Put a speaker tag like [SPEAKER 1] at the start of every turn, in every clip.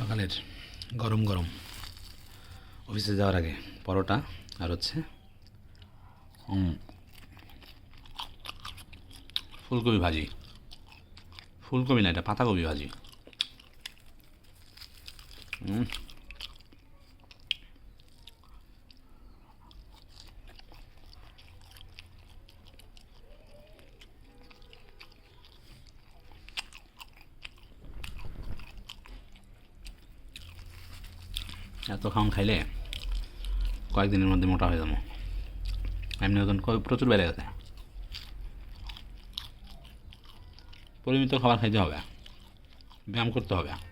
[SPEAKER 1] সকালের গরম গরম। অফিসে যাওয়ার আগে পরোটা আর হচ্ছে ফুলকপি ভাজি। ফুলকপি না এটা পাতাকপি ভাজি। উম, এত খাওয়ান খাইলে কয়েকদিনের মধ্যে মোটা হয়ে যাব। এমনি ওজন প্রচুর বেড়ে গেছে। পরিমিত খাবার খাইতে হবে। ব্যায়াম করতে হবে।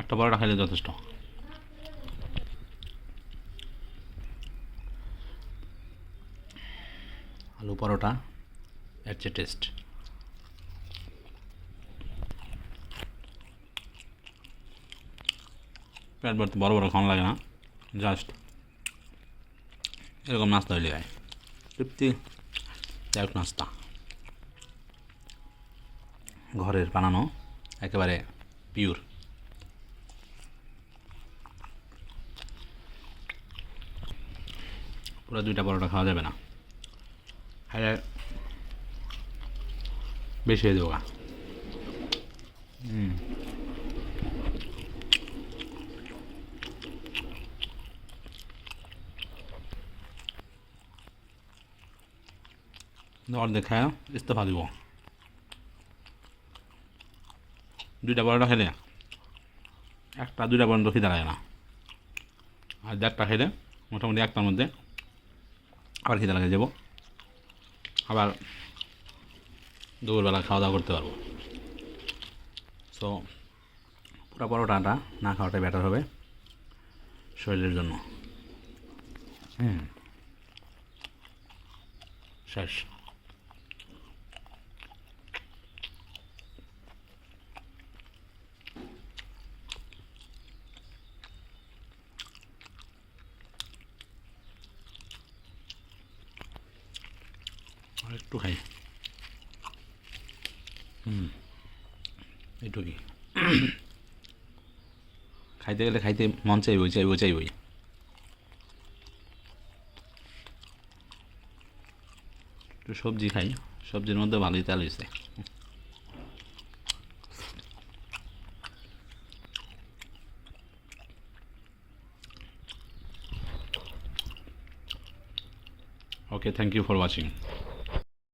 [SPEAKER 1] একটা পরোটা খাইলে যথেষ্ট। আলু পরোটা, এর চেয়ে টেস্ট পেট ভর্তি বড় বড় খাওয়ানো লাগে না জাস্ট এরকম নাস্তা হইলে গায়ে তৃপ্তি এক নাস্তা। ঘরের বানানো একেবারে পিওর পুরো দুইটা পরোটা খাওয়া যাবে না। খাইলে বেশি হয়ে যাব। হুম। অর্ধেক খায় ইস্তফা দিব। দুইটা পরোটা খেলে একটা দুইটা পর্যন্ত খিদা লাগে না। আর দেড়টা খেলে মোটামুটি একটার মধ্যে আবার খিদে লাগে, যাব। আবার দুপুরবেলা খাওয়া দাওয়া করতে পারব। সো পুরো পরোটাটা না খাওয়াটাই বেটার হবে শরীরের জন্য। হুম। শেষ আর একটু খাই হুম এইটুকুই খাইতে গেলে খাইতে মন চাইবই চাইব চাইবই একটু সবজি খাই সবজির মধ্যে ভালোই তেল হয়েছে okay thank you for watching